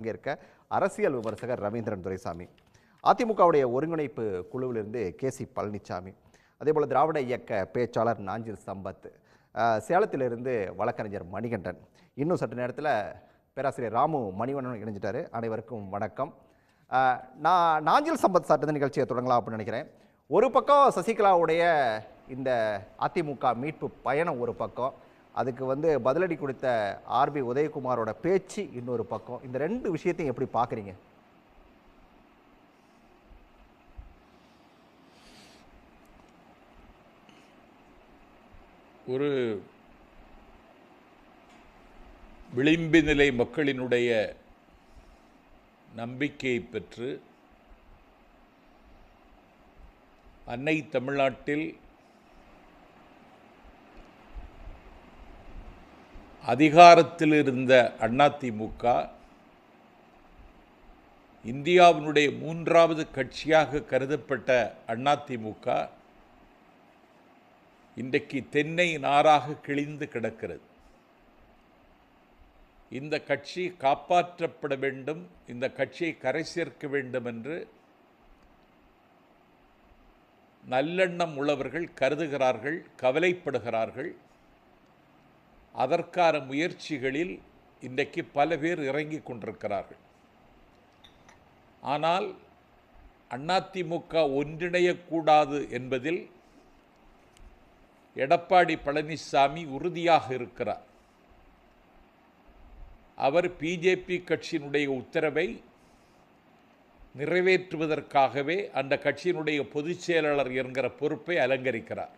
பங்கேற்க அரசியல் விமர்சகர் ரவீந்திரன் துரைசாமி. அதிமுகவுடைய ஒருங்கிணைப்பு குழுவிலிருந்து கே சி பழனிசாமி அதேபோல் திராவிட இயக்க பேச்சாளர் நாஞ்சில் சம்பத் சேலத்திலிருந்து வழக்கறிஞர் மணிகண்டன். இன்னும் சற்று நேரத்தில் பேராசிரியர் ராமு மணிவண்ணன் இணைஞ்சிட்டாரு. அனைவருக்கும் வணக்கம். நான் நாஞ்சில் சம்பத் சார்ந்த நிகழ்ச்சியை தொடங்கலாம் அப்படின்னு நினைக்கிறேன். ஒரு பக்கம் சசிகலாவுடைய இந்த அதிமுக மீட்பு பயணம் ஒரு பக்கம். அதுக்கு வந்து பதிலடி கொடுத்த ஆர்பி உதயகுமாரோட பேச்சு இன்னொரு பக்கம். இந்த ரெண்டு விஷயத்தையும் எப்படி பார்க்குறீங்க? ஒரு விளிம்பு நிலை மக்களினுடைய நம்பிக்கையை பெற்று அன்னை தமிழ்நாட்டில் அதிகாரத்தில் இருந்த அதிமுக இந்தியாவினுடைய மூன்றாவது கட்சியாக கருதப்பட்ட அதிமுக இன்றைக்கு தென்னை நாராக கிழிந்து கிடக்கிறது. இந்த கட்சி காப்பாற்றப்பட வேண்டும் இந்த கட்சியை கரை சேர்க்க வேண்டும் என்று நல்லெண்ணம் உள்ளவர்கள் கருதுகிறார்கள் கவலைப்படுகிறார்கள். அதற்கான முயற்சிகளில் இன்றைக்கு பல பேர் இறங்கி கொண்டிருக்கிறார்கள். ஆனால் அதிமுக ஒன்றிணையக்கூடாது என்பதில் எடப்பாடி பழனிசாமி உறுதியாக இருக்கிறார். அவர் பிஜேபி கட்சியினுடைய உத்தரவை நிறைவேற்றுவதற்காகவே அந்த கட்சியினுடைய பொதுச் செயலாளர் என்கிற பொறுப்பை அலங்கரிக்கிறார்.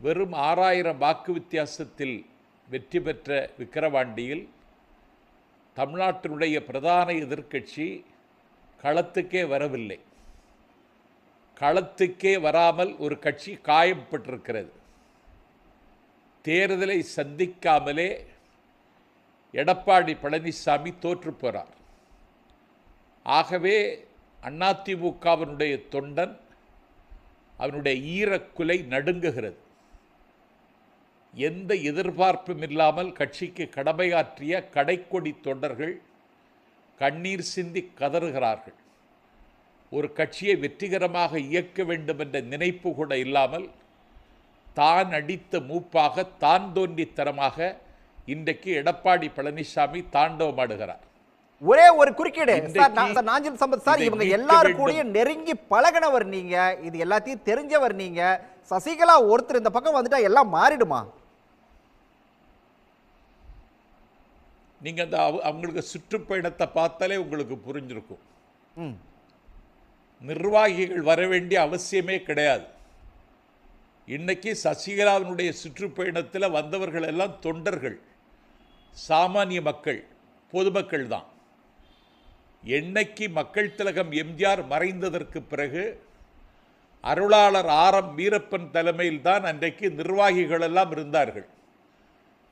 வெறும் ஆறாயிரம் வாக்கு வித்தியாசத்தில் வெற்றி பெற்ற விக்கிரவாண்டியில் தமிழ்நாட்டினுடைய பிரதான எதிர்க்கட்சி களத்துக்கே வரவில்லை. களத்துக்கே வராமல் ஒரு கட்சி காயப்பட்டிருக்கிறது தேர்தலை சந்திக்காமலே எடப்பாடி பழனிசாமி தோற்று போறார். ஆகவே அதிமுகவினுடைய தொண்டன் அவனுடைய ஈரக்குலை நடுங்குகிறது. எந்த எதிர்பார்ப்பும் இல்லாமல் கட்சிக்கு கடமையாற்றிய கடைக்கொடி தொண்டர்கள் கண்ணீர் சிந்தி கதறுகிறார்கள். ஒரு கட்சியை வெற்றிகரமாக இயக்க வேண்டும் என்ற நினைப்பு கூட இல்லாமல் தான் அடித்த மூப்பாக தான் தோன்றித்தனமாக இன்றைக்கு எடப்பாடி பழனிசாமி தாண்டவமாடுகிறார் ஒரே ஒரு குறுக்கீடு. நாஞ்சில் சம்பத் சார் இவங்க எல்லாரும். கூடயும் நெருங்கி பழகினவர் நீங்க இது எல்லாத்தையும் தெரிஞ்சவர் நீங்க சசிகலா ஒருத்தர் இந்த பக்கம் வந்துட்டா எல்லாம் மாறிடுமா? நீங்க அந்த அவ- அவங்களுக்கு சுற்றுப்பயணத்தை பார்த்தாலே உங்களுக்கு புரிஞ்சிருக்கும். ம். நிர்வாகிகள் வர வேண்டிய அவசியமே கிடையாது. இன்னைக்கு சசிகலாவினுடைய சுற்றுப்பயணத்தில் வந்தவர்கள் எல்லாம் தொண்டர்கள். சாமானிய மக்கள் பொதுமக்கள் தான். என்னைக்கு மக்கள் திலகம் எம்ஜிஆர் மறைந்ததற்கு பிறகு அருளாளர் ஆரம் வீரப்பன் தலைமையில் தான் அன்றைக்கு நிர்வாகிகள் எல்லாம் இருந்தார்கள்.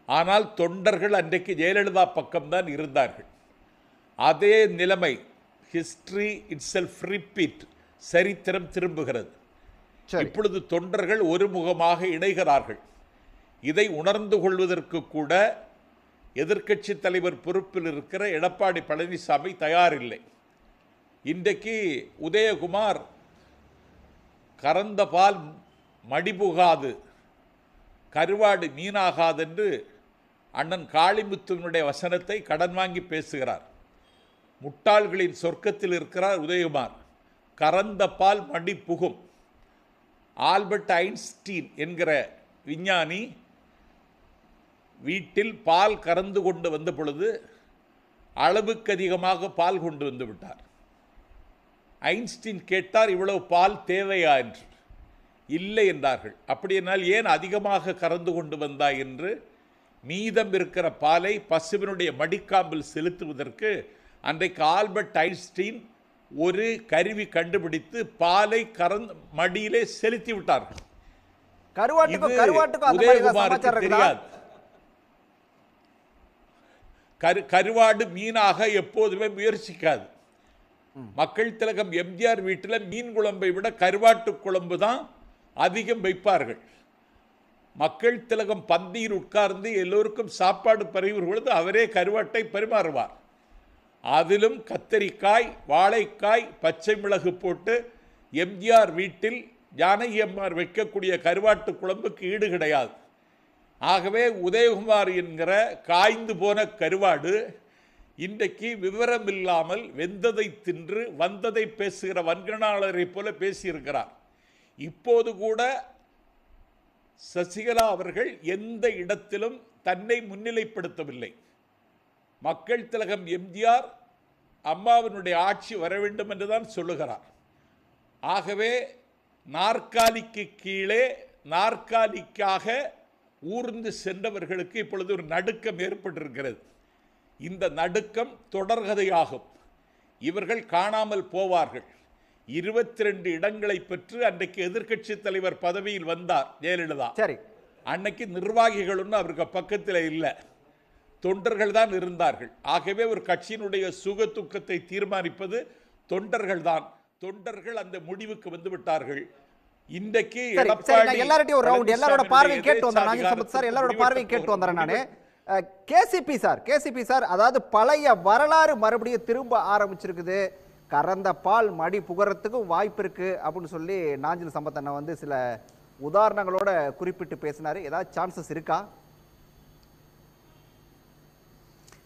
ஆனால் தொண்டர்கள் அன்றைக்கு ஜெயலலிதா பக்கம்தான் இருந்தார்கள். அதே நிலைமை ஹிஸ்டரி இட் செல்ஃப் ரிப்பீட் சரித்திரம் திரும்புகிறது. இப்பொழுது தொண்டர்கள் ஒருமுகமாக இணைகிறார்கள். இதை உணர்ந்து கொள்வதற்கு கூட எதிர்க்கட்சி தலைவர் பொறுப்பில் இருக்கிற எடப்பாடி பழனிசாமி தயாரில்லை. இன்றைக்கு உதயகுமார் கறந்த பால் மடிபுகாது கருவாடு மீனாகாதென்று அண்ணன் காளிமுத்துவனுடைய வசனத்தை கடன் வாங்கி பேசுகிறார். முட்டாள்களின் சொர்க்கத்தில் இருக்கிறார் உதயகுமார். கறந்த பால் மடி புகும். ஆல்பர்ட் ஐன்ஸ்டீன் என்கிற விஞ்ஞானி வீட்டில் பால் கறந்து கொண்டு வந்த பொழுது அளவுக்கு அதிகமாக பால் கொண்டு வந்து விட்டார். ஐன்ஸ்டீன் கேட்டார் இவ்வளவு பால் தேவையா? என்று. இல்லை என்றார்கள். அப்படியானால் ஏன் அதிகமாக கறந்து கொண்டு வந்தாய்? என்று மீதம் இருக்கிற பாலை பசுவினுடைய மடிக்காம்பில் செலுத்துவதற்கு அன்றைக்கு ஆல்பர்ட் ஐன்ஸ்டீன் ஒரு கருவி கண்டுபிடித்து பாலை கறந்து மடியிலே செலுத்தி விட்டார்கள். உதயகுமாருக்கு? தெரியாது. கரு கருவாடு மீனாக எப்போதுமே முயற்சிக்காது. மக்கள் திலகம் எம்ஜிஆர் வீட்டில் மீன் குழம்பை விட கருவாட்டு குழம்பு தான் அதிகம் வைப்பார்கள். மக்கள் திலகம் பந்தியில் உட்கார்ந்து எல்லோருக்கும் சாப்பாடு பரிவுற பொழுது அவரே கருவாட்டை பரிமாறுவார். அதிலும் கத்தரிக்காய் வாழைக்காய் பச்சை மிளகு போட்டு எம்ஜிஆர் வீட்டில் ஜானகி அம்மார் வைக்கக்கூடிய கருவாட்டு குழம்புக்கு ஈடு கிடையாது. ஆகவே உதயகுமார் என்கிற காய்ந்து போன கருவாடு இன்றைக்கு விவரம் இல்லாமல் வெந்ததை தின்று வந்ததை பேசுகிற வன்கணாளரை போல பேசியிருக்கிறார். இப்போது கூட சசிகலா அவர்கள் எந்த இடத்திலும் தன்னை முன்னிலைப்படுத்தவில்லை. மக்கள் திலகம் எம்ஜிஆர் அம்மாவினுடைய ஆட்சி வர வேண்டும் என்றுதான் சொல்லுகிறார். ஆகவே நாற்காலிக்கு கீழே நாற்காலிக்காக ஊர்ந்து சென்றவர்களுக்கு இப்பொழுது ஒரு நடுக்கம் ஏற்பட்டிருக்கிறது. இந்த நடுக்கம் தொடர்கதையாகும். இவர்கள் காணாமல் போவார்கள். இருபத்தி ரெண்டு இடங்களை பெற்று அன்றைக்கு எதிர்க்கட்சி தலைவர் பதவியில் வந்தார் ஜெயலலிதா. சரி. அன்னைக்கு நிர்வாகிகள் ஒன்றும் அவருக்கு பக்கத்தில் இல்லை. தொண்டர்கள் தான் இருந்தார்கள். ஆகவே ஒரு கட்சியினுடைய சுக துக்கத்தை தீர்மானிப்பது தொண்டர்கள் தான். தொண்டர்கள் அந்த முடிவுக்கு வந்து விட்டார்கள். இன்றைக்கு எடப்பாடி எல்லார்ட்டையும் ஒரு ரவுண்ட் எல்லாரோட பார்வையும் கேட்டு நாகேஷ் சம்பத் சார் எல்லாரோட பார்வையும் கேட்டு வந்துடுறேன் நான். கேசிபி சார் கேசிபி சார் அதாவது பழைய வரலாறு மறுபடியும் திரும்ப ஆரம்பிச்சிருக்குது. கறந்த பால் மடி புகறதுக்கும் வாய்ப்பு இருக்கு அப்படின்னு சொல்லி நாஞ்சில் சம்பத் அண்ணா வந்து சில உதாரணங்களோட குறிப்பிட்டு பேசினார். ஏதாவது சான்சஸ் இருக்கா?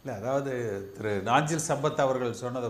இல்லை அதாவது திரு நாஞ்சில் சம்பத் அவர்கள் சொன்னதை